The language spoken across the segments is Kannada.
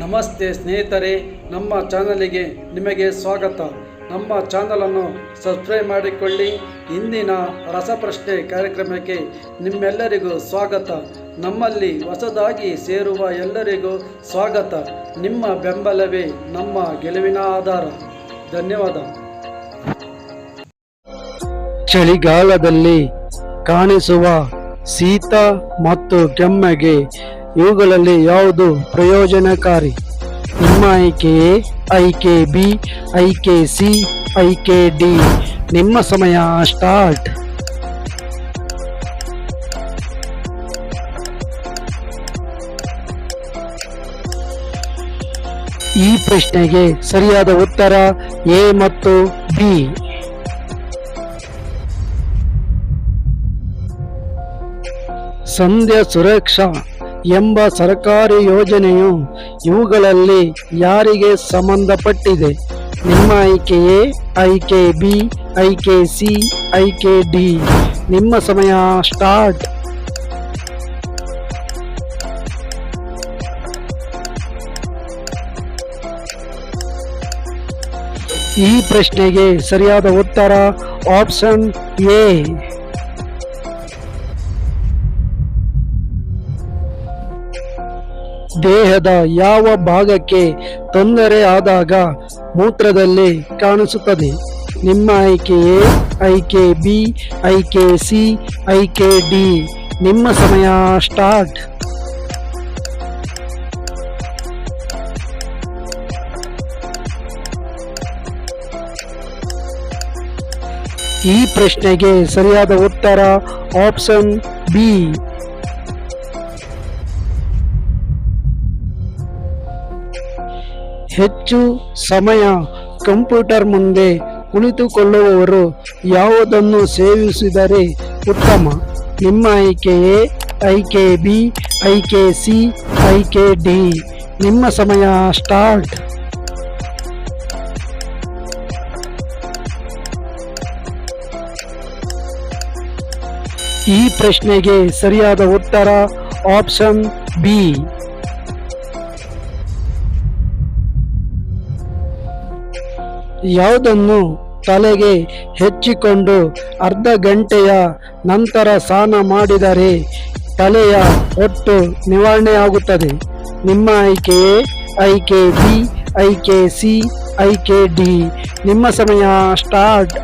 ನಮಸ್ತೆ ಸ್ನೇಹಿತರೆ, ನಮ್ಮ ಚಾನಲಿಗೆ ನಿಮಗೆ ಸ್ವಾಗತ. ನಮ್ಮ ಚಾನಲನ್ನು ಸಬ್ಸ್ಕ್ರೈಬ್ ಮಾಡಿಕೊಳ್ಳಿ. ಇಂದಿನ ರಸಪ್ರಶ್ನೆ ಕಾರ್ಯಕ್ರಮಕ್ಕೆ ನಿಮ್ಮೆಲ್ಲರಿಗೂ ಸ್ವಾಗತ. ನಮ್ಮಲ್ಲಿ ಹೊಸದಾಗಿ ಸೇರುವ ಎಲ್ಲರಿಗೂ ಸ್ವಾಗತ. ನಿಮ್ಮ ಬೆಂಬಲವೇ ನಮ್ಮ ಗೆಲುವಿನ ಆಧಾರ. ಧನ್ಯವಾದ. ಚಳಿಗಾಲದಲ್ಲಿ ಕಾಣಿಸುವ ಶೀತ ಮತ್ತು ಕೆಮ್ಮೆಗೆ ಇವುಗಳಲ್ಲಿ ಯಾವುದು ಪ್ರಯೋಜನಕಾರಿ? ನಿಮ್ಮ ಆಯ್ಕೆಯೇ ಆಯ್ಕೆ ಬಿ, ಆಯ್ಕೆ ಸಿ, ಆಯ್ಕೆ ಡಿ. ನಿಮ್ಮ ಸಮಯ ಸ್ಟಾರ್ಟ್. ಈ ಪ್ರಶ್ನೆಗೆ ಸರಿಯಾದ ಉತ್ತರ ಎ ಮತ್ತು ಬಿ. ಸಂಧ್ಯಾ ಸುರಕ್ಷಾ. ಎಂಬ ಸರ್ಕಾರಿ ಯೋಜನೆಯು ಇವುಗಳಲ್ಲಿ ಯಾರಿಗೆ ಸಂಬಂಧಪಟ್ಟಿದೆ? ನಿಮ್ಮ ಆಯ್ಕೆಯೇ ಆಯ್ಕೆ ಬಿ ಆಯ್ಕೆ ಸಿ ಆಯ್ಕೆ ಡಿ. ನಿಮ್ಮ ಸಮಯ ಸ್ಟಾರ್ಟ್. ಈ ಪ್ರಶ್ನೆಗೆ ಸರಿಯಾದ ಉತ್ತರ ಆಪ್ಷನ್ ಎ. ದೇಹದ ಯಾವ ಭಾಗಕ್ಕೆ ತೊಂದರೆ ಆದಾಗ ಮೂತ್ರದಲ್ಲಿ ಕಾಣಿಸುತ್ತದೆ. ನಿಮ್ಮ ಆಯ್ಕೆ ಬಿ, ಆಯ್ಕೆ ಸಿ, ಆಯ್ಕೆ ಡಿ. ನಿಮ್ಮ ಸಮಯ ಸ್ಟಾರ್ಟ್. ಈ ಪ್ರಶ್ನೆಗೆ ಸರಿಯಾದ ಉತ್ತರ ಆಪ್ಷನ್ ಬಿ. ಹೆಚ್ಚು ಸಮಯ ಕಂಪ್ಯೂಟರ್ ಮುಂದೆ ಕುಳಿತುಕೊಳ್ಳುವವರು ಯಾವುದನ್ನು ಸೇವಿಸಿದರೆ ಉತ್ತಮ? ನಿಮ್ಮ ಆಯ್ಕೆಯೇ ಕೆ ಬಿ ಆಯ್ಕೆ ಸಿ ಆಯ್ಕೆ ಡಿ. ನಿಮ್ಮ ಸಮಯ ಸ್ಟಾರ್ಟ್. ಈ ಪ್ರಶ್ನೆಗೆ ಸರಿಯಾದ ಉತ್ತರ ಆಪ್ಷನ್ ಬಿ. ಯಾವುದನ್ನು ತಲೆಗೆ ಹೆಚ್ಚಿಕೊಂಡು ಅರ್ಧ ಗಂಟೆಯ ನಂತರ ಸ್ನಾನ ಮಾಡಿದರೆ ತಲೆಯ ಒಟ್ಟು ನಿವಾರಣೆಯಾಗುತ್ತದೆ. ನಿಮ್ಮ ಆಯ್ಕೆಯೇ ಆಯ್ಕೆ ಬಿ ಆಯ್ಕೆ ಸಿ ಆಯ್ಕೆ ಡಿ ನಿಮ್ಮ ಸಮಯ ಸ್ಟಾರ್ಟ್.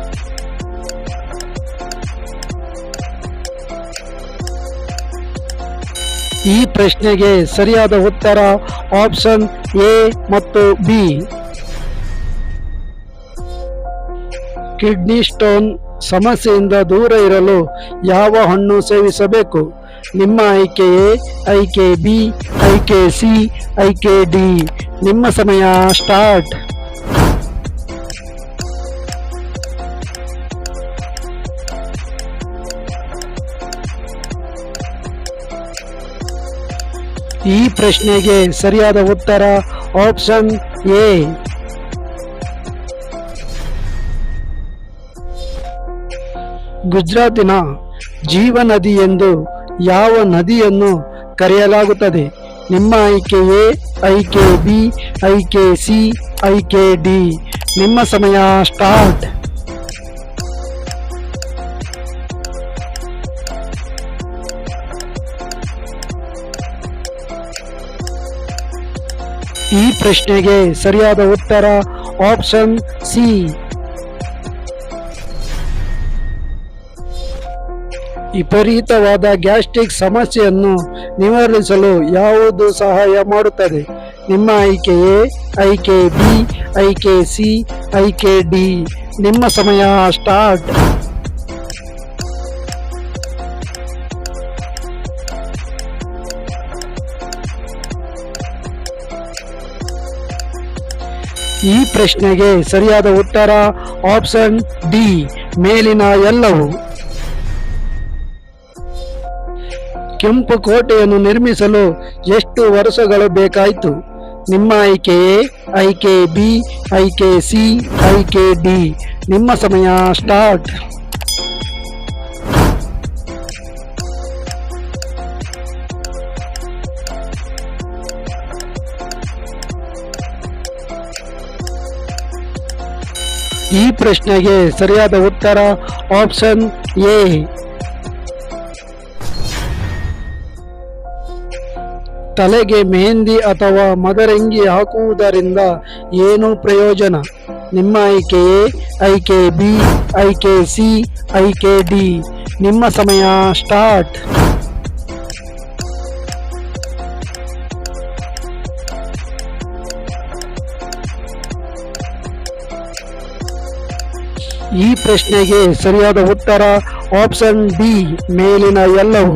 ಈ ಪ್ರಶ್ನೆಗೆ ಸರಿಯಾದ ಉತ್ತರ ಆಪ್ಷನ್ ಎ ಮತ್ತು ಬಿ. ಕಿಡ್ನಿ ಸ್ಟೋನ್ ಸಮಸ್ಯೆಯಿಂದ ದೂರ ಇರಲು ಯಾವ ಹಣ್ಣು ಸೇವಿಸಬೇಕು? ನಿಮ್ಮ ಆಯ್ಕೆ ಎ ಐಕೆ ಬಿ ಐಕೆ ಸಿ ಐಕೆ ಡಿ ನಿಮ್ಮ ಸಮಯ ಸ್ಟಾರ್ಟ್. ಈ ಪ್ರಶ್ನೆಗೆ ಸರಿಯಾದ ಉತ್ತರ ಆಪ್ಷನ್ ಎ. ಗುಜರಾತಿನ ಜೀವ ನದಿ ಎಂದು ಯಾವ ನದಿಯನ್ನು ಕರೆಯಲಾಗುತ್ತದೆ? ನಿಮ್ಮ ಆಯ್ಕೆ ಎ ಐಕೆ ಬಿ ಐಕೆ ಸಿ ಐಕೆ ಡಿ ನಿಮ್ಮ ಸಮಯ ಸ್ಟಾರ್ಟ್. ಈ ಪ್ರಶ್ನೆಗೆ ಸರಿಯಾದ ಉತ್ತರ ಆಪ್ಷನ್ ಸಿ. ವಿಪರೀತವಾದ ಗ್ಯಾಸ್ಟ್ರಿಕ್ ಸಮಸ್ಯೆಯನ್ನು ನಿವಾರಿಸಲು ಯಾವುದು ಸಹಾಯ ಮಾಡುತ್ತದೆ? ನಿಮ್ಮ ಆಯ್ಕೆ ಬಿ ಆಯ್ಕೆ ಸಿ ಆಯ್ಕೆ ಡಿ ನಿಮ್ಮ ಸಮಯ ಸ್ಟಾರ್ಟ್. ಈ ಪ್ರಶ್ನೆಗೆ ಸರಿಯಾದ ಉತ್ತರ ಆಪ್ಷನ್ ಡಿ, ಮೇಲಿನ ಎಲ್ಲವೂ. ಕೆಂಪು ಕೋಟೆಯನ್ನು ನಿರ್ಮಿಸಲು ಎಷ್ಟು ವರ್ಷಗಳು ಬೇಕಾಯಿತು? ನಿಮ್ಮ ಆಯ್ಕೆ ಎ ಬಿ ಐಕೆ ಸಿ ಐಕೆ ಡಿ. ನಿಮ್ಮ ಸಮಯ ಸ್ಟಾರ್ಟ್. ಈ ಪ್ರಶ್ನೆಗೆ ಸರಿಯಾದ ಉತ್ತರ ಆಪ್ಷನ್ ಎ. ತಲೆಗೆ ಮೆಹಂದಿ ಅಥವಾ ಮದರಂಗಿ ಹಾಕುವುದರಿಂದ ಏನು ಪ್ರಯೋಜನ. ನಿಮ್ಮ ಆಯ್ಕೆ ಎ ಆಯ್ಕೆ ಬಿ ಐಕೆ ಸಿ ಐಕೆ ಡಿ. ನಿಮ್ಮ ಸಮಯ ಸ್ಟಾರ್ಟ್. ಈ ಪ್ರಶ್ನೆಗೆ ಸರಿಯಾದ ಉತ್ತರ ಆಪ್ಷನ್ ಡಿ, ಮೇಲಿನ ಎಲ್ಲವೂ.